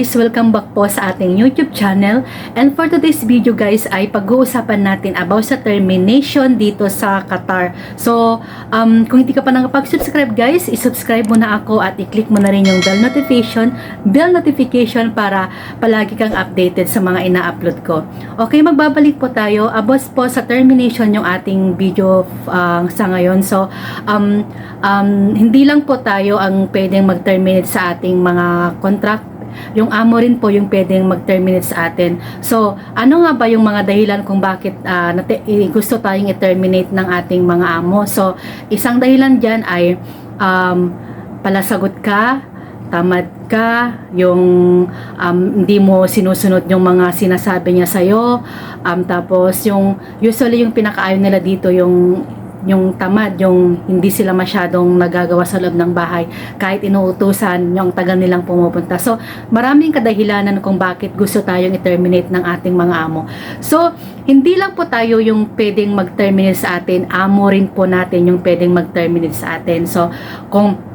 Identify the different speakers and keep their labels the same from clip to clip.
Speaker 1: guys, welcome back po sa ating YouTube channel. And for today's video guys ay pag-uusapan natin about sa termination dito sa Qatar. So, um, kung hindi ka pa nakapag-subscribe guys, isubscribe mo na ako at i-click mo na rin yung bell notification, bell notification para palagi kang updated sa mga ina-upload ko. Okay, magbabalik po tayo about po sa termination yung ating video uh, sa ngayon. So, um, um, hindi lang po tayo ang pwedeng mag-terminate sa ating mga contract yung amo rin po yung pwedeng mag-terminate sa atin. So, ano nga ba yung mga dahilan kung bakit uh, gusto tayong i-terminate ng ating mga amo? So, isang dahilan dyan ay um, palasagot ka, tamad ka, yung um, hindi mo sinusunod yung mga sinasabi niya sa'yo, um, tapos yung usually yung pinakaayon nila dito yung yung tamad, yung hindi sila masyadong nagagawa sa loob ng bahay kahit inuutusan yung tagal nilang pumupunta. So, maraming kadahilanan kung bakit gusto tayong i-terminate ng ating mga amo. So, hindi lang po tayo yung pwedeng mag-terminate sa atin, amo rin po natin yung pwedeng mag-terminate sa atin. So, kung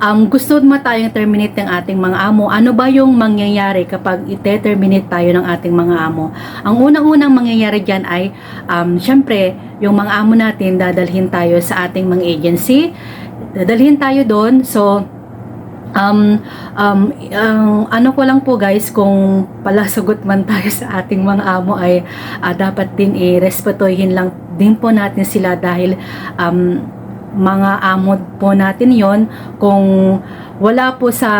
Speaker 1: um, gusto mo tayong terminate ng ating mga amo, ano ba yung mangyayari kapag ite-terminate tayo ng ating mga amo? Ang unang-unang mangyayari dyan ay, um, syempre, yung mga amo natin, dadalhin tayo sa ating mga agency, dadalhin tayo doon, so, um, um, um, ano ko lang po guys, kung palasagot man tayo sa ating mga amo ay uh, dapat din i-respetuhin lang din po natin sila dahil um, mga amod po natin yon kung wala po sa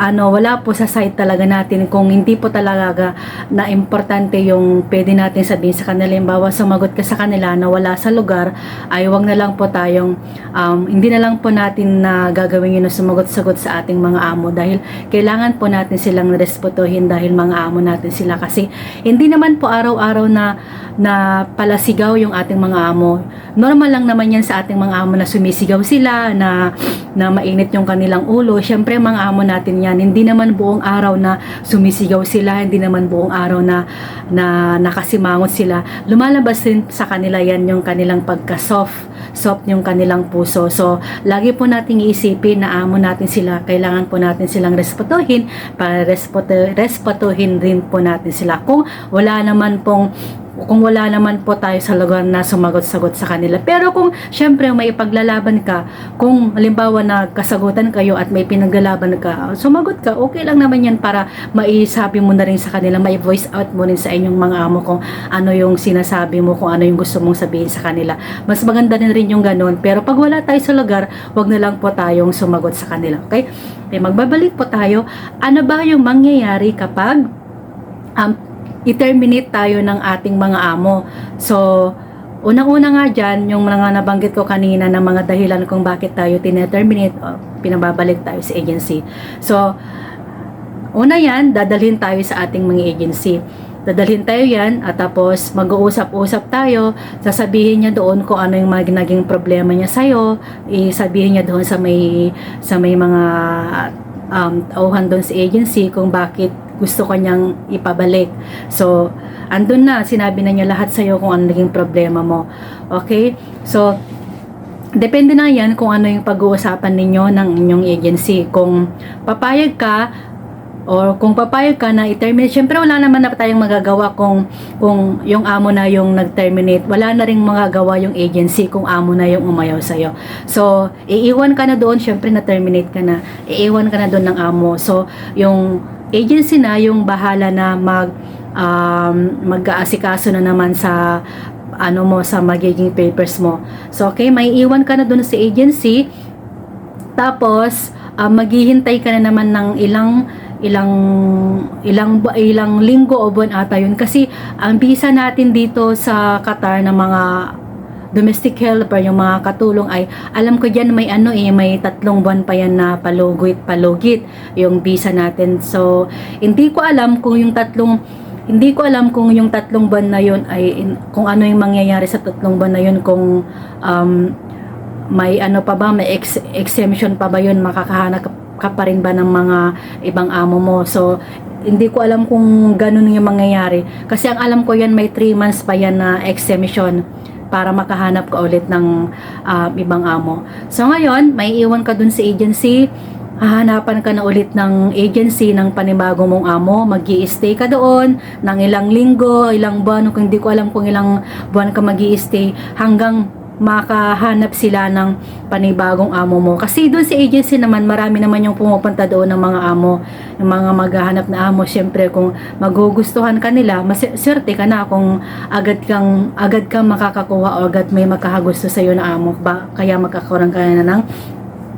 Speaker 1: ano wala po sa site talaga natin kung hindi po talaga na importante yung pwede natin sabihin sa kanila. Yung bawa sumagot ka sa kanila na wala sa lugar ay wag na lang po tayong um, hindi na lang po natin na gagawin yun na sumagot-sagot sa ating mga amo dahil kailangan po natin silang respetuhin dahil mga amo natin sila. Kasi hindi naman po araw-araw na na palasigaw yung ating mga amo. Normal lang naman yan sa ating mga amo na sumisigaw sila na na mainit yung kanilang ulo. Siyempre, mga amo natin yan. Hindi naman buong araw na sumisigaw sila, hindi naman buong araw na, na nakasimangot sila. Lumalabas din sa kanila yan yung kanilang pagka-soft soft yung kanilang puso. So, lagi po nating iisipin na amo natin sila. Kailangan po natin silang respetuhin para respetuhin rin po natin sila. Kung wala naman pong kung wala naman po tayo sa lugar na sumagot-sagot sa kanila. Pero kung syempre may ipaglalaban ka, kung halimbawa na kasagutan kayo at may pinaglalaban ka, sumagot ka, okay lang naman yan para maisabi mo na rin sa kanila, may voice out mo rin sa inyong mga amo kung ano yung sinasabi mo, kung ano yung gusto mong sabihin sa kanila. Mas maganda din rin yung ganun. Pero pag wala tayo sa lugar, wag na lang po tayong sumagot sa kanila. Okay? Okay, magbabalik po tayo. Ano ba yung mangyayari kapag um, i-terminate tayo ng ating mga amo. So, unang-una nga dyan, yung mga nabanggit ko kanina ng mga dahilan kung bakit tayo tineterminate o pinababalik tayo sa agency. So, una yan, dadalhin tayo sa ating mga agency. Dadalhin tayo yan at tapos mag-uusap-usap tayo. Sasabihin niya doon kung ano yung mga naging problema niya sa'yo. Isabihin niya doon sa may, sa may mga um, tauhan doon sa agency kung bakit gusto kanyang ipabalik. So, andun na, sinabi na niya lahat sa'yo kung ano naging problema mo. Okay? So, depende na yan kung ano yung pag-uusapan ninyo ng inyong agency. Kung papayag ka, or kung papayag ka na i-terminate, syempre wala naman na tayong magagawa kung, kung yung amo na yung nag-terminate, wala na rin magagawa yung agency kung amo na yung umayaw sa'yo. So, iiwan ka na doon, syempre na-terminate ka na, iiwan ka na doon ng amo. So, yung agency na yung bahala na mag um, mag-aasikaso na naman sa ano mo sa magiging papers mo. So okay, may iwan ka na doon sa agency. Tapos uh, maghihintay ka na naman ng ilang ilang ilang ilang linggo o buwan ata yun kasi ang visa natin dito sa Qatar ng mga domestic helper, yung mga katulong ay, alam ko dyan may ano eh, may tatlong buwan pa yan na palugit, palugit yung visa natin. So, hindi ko alam kung yung tatlong hindi ko alam kung yung tatlong buwan na yun ay kung ano yung mangyayari sa tatlong buwan na yun kung um, may ano pa ba may ex, exemption pa ba yun makakahanap ka pa rin ba ng mga ibang amo mo. So hindi ko alam kung ganun yung mangyayari. Kasi ang alam ko yan may 3 months pa yan na exemption para makahanap ka ulit ng uh, ibang amo. So ngayon, may iwan ka dun sa agency, hahanapan ka na ulit ng agency ng panibago mong amo, mag stay ka doon ng ilang linggo, ilang buwan, kung hindi ko alam kung ilang buwan ka mag stay hanggang makahanap sila ng panibagong amo mo. Kasi doon sa agency naman, marami naman yung pumupunta doon ng mga amo, yung mga maghahanap na amo. Siyempre, kung magugustuhan ka nila, maswerte ka na kung agad kang, agad kang makakakuha o agad may magkakagusto sa'yo na amo. Ba, kaya magkakaroon ka na ng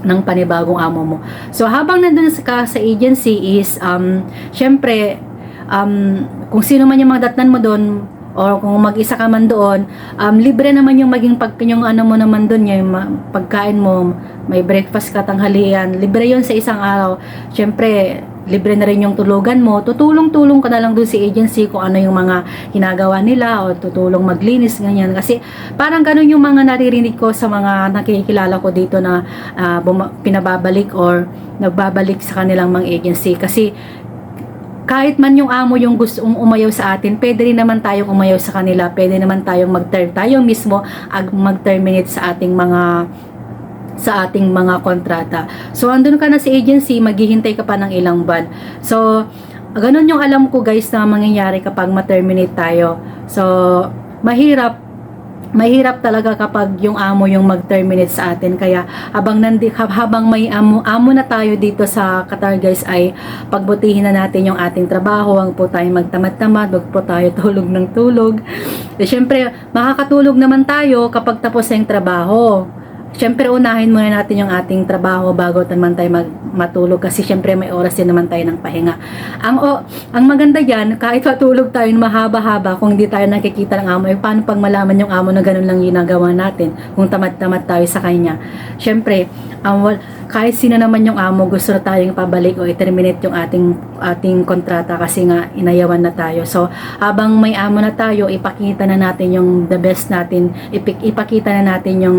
Speaker 1: ng panibagong amo mo. So, habang nandun ka sa agency is, um, syempre, um, kung sino man yung mga datnan mo doon, or kung mag-isa ka man doon, um, libre naman yung maging pag, yung ano mo naman doon, yung pagkain mo, may breakfast ka tanghalian, libre yon sa isang araw. Syempre, libre na rin yung tulugan mo, tutulong-tulong ka na lang doon sa agency kung ano yung mga ginagawa nila o tutulong maglinis, ganyan. Kasi parang ganun yung mga naririnig ko sa mga nakikilala ko dito na buma- pinababalik or nagbabalik sa kanilang mga agency. Kasi kahit man yung amo yung gusto umayaw sa atin, pwede rin naman tayong umayaw sa kanila. Pwede naman tayong mag-term tayo mismo ag mag-terminate sa ating mga sa ating mga kontrata. So, andun ka na sa agency, maghihintay ka pa ng ilang buwan. So, ganun yung alam ko guys na mangyayari kapag ma-terminate tayo. So, mahirap mahirap talaga kapag yung amo yung mag-terminate sa atin. Kaya habang nandi, habang may amo, amo na tayo dito sa Qatar guys ay pagbutihin na natin yung ating trabaho. Huwag po tayo magtamad-tamad, huwag po tayo tulog ng tulog. E, syempre, makakatulog naman tayo kapag tapos yung trabaho. Siyempre, unahin muna natin yung ating trabaho bago naman tayo mag matulog kasi siyempre may oras din naman tayo ng pahinga. Ang, o, ang maganda dyan, kahit matulog tayo mahaba-haba, kung hindi tayo nakikita ng amo, eh, paano pag malaman yung amo na ganun lang ginagawa natin kung tamad-tamad tayo sa kanya. Siyempre, ang wal, kahit sino naman yung amo, gusto na tayong pabalik o i-terminate yung ating, ating kontrata kasi nga inayawan na tayo. So, habang may amo na tayo, ipakita na natin yung the best natin, ipakita na natin yung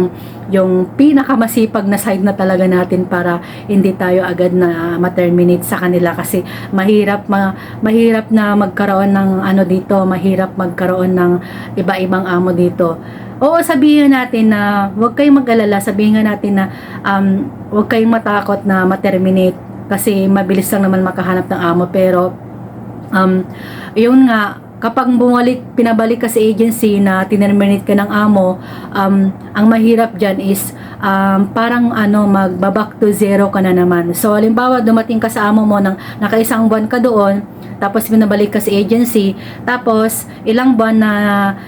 Speaker 1: yung pinakamasipag na side na talaga natin para hindi tayo agad na ma-terminate sa kanila kasi mahirap ma, mahirap na magkaroon ng ano dito, mahirap magkaroon ng iba-ibang amo dito. Oo, sabihin natin na huwag kayong mag-alala, sabihin nga natin na um, huwag kayong matakot na ma-terminate kasi mabilis lang naman makahanap ng amo pero um, yun nga kapag bumalik, pinabalik ka sa agency na tinerminate ka ng amo, um, ang mahirap dyan is um, parang ano, magbaback to zero ka na naman. So, halimbawa, dumating ka sa amo mo ng nakaisang buwan ka doon, tapos pinabalik ka sa agency, tapos ilang buwan na,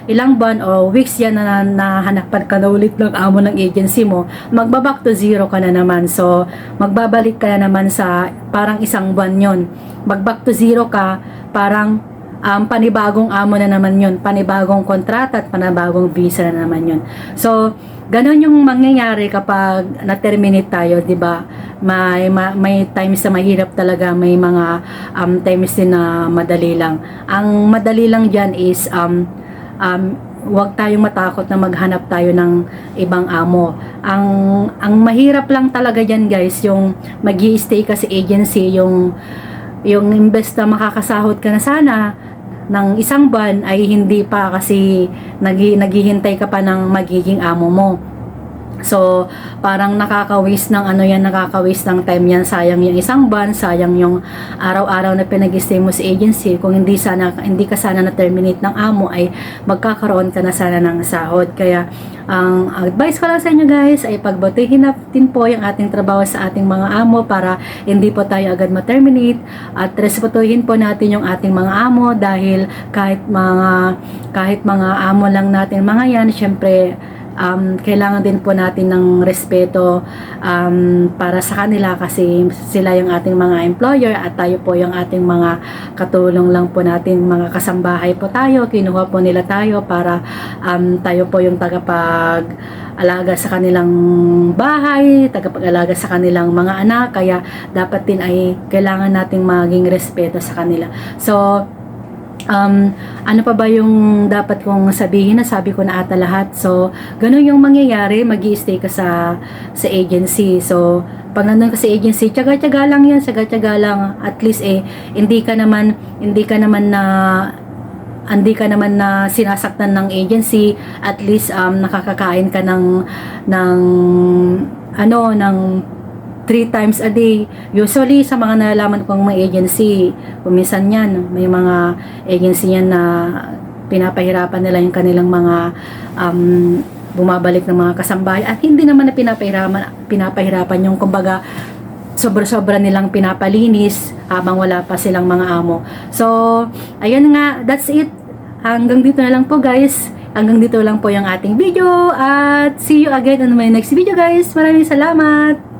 Speaker 1: ilang buwan o weeks yan na nahanapan ka na ulit ng amo ng agency mo, magbaback to zero ka na naman. So, magbabalik ka na naman sa parang isang buwan yon Magback to zero ka, parang um, panibagong amo na naman yun, panibagong kontrata at panibagong visa na naman yun. So, ganun yung mangyayari kapag na-terminate tayo, di ba? May, ma, may times na mahirap talaga, may mga um, times din na madali lang. Ang madali lang dyan is um, um, huwag tayong matakot na maghanap tayo ng ibang amo. Ang ang mahirap lang talaga diyan guys, yung magi-stay ka sa agency, yung yung imbes na makakasahod ka na sana ng isang buwan ay hindi pa kasi nag naghihintay ka pa ng magiging amo mo. So, parang nakaka-waste ng ano yan, nakaka-waste ng time yan. Sayang yung isang buwan, sayang yung araw-araw na pinag-stay mo sa agency. Kung hindi sana hindi ka sana na-terminate ng amo ay magkakaroon ka na sana ng sahod. Kaya ang advice ko lang sa inyo guys ay pagbutihin natin po yung ating trabaho sa ating mga amo para hindi po tayo agad ma-terminate at respetuhin po natin yung ating mga amo dahil kahit mga kahit mga amo lang natin mga yan, syempre um, kailangan din po natin ng respeto um, para sa kanila kasi sila yung ating mga employer at tayo po yung ating mga katulong lang po natin mga kasambahay po tayo kinuha po nila tayo para um, tayo po yung tagapag alaga sa kanilang bahay, tagapag-alaga sa kanilang mga anak, kaya dapat din ay kailangan nating maging respeto sa kanila. So, um, ano pa ba yung dapat kong sabihin na sabi ko na ata lahat. So, ganun yung mangyayari, mag stay ka sa, sa agency. So, pag nandun ka sa agency, tsaga-tsaga lang yan, tsaga-tsaga lang. At least eh, hindi ka naman, hindi ka naman na hindi ka naman na sinasaktan ng agency at least um, nakakakain ka ng ng ano ng three times a day. Usually, sa mga nalalaman kong mga agency, kumisan yan, may mga agency yan na pinapahirapan nila yung kanilang mga um, bumabalik ng mga kasambahay at hindi naman na pinapahirapan, pinapahirapan yung kumbaga sobra-sobra nilang pinapalinis habang wala pa silang mga amo. So, ayun nga, that's it. Hanggang dito na lang po guys. Hanggang dito lang po yung ating video at see you again on my next video guys. Maraming salamat!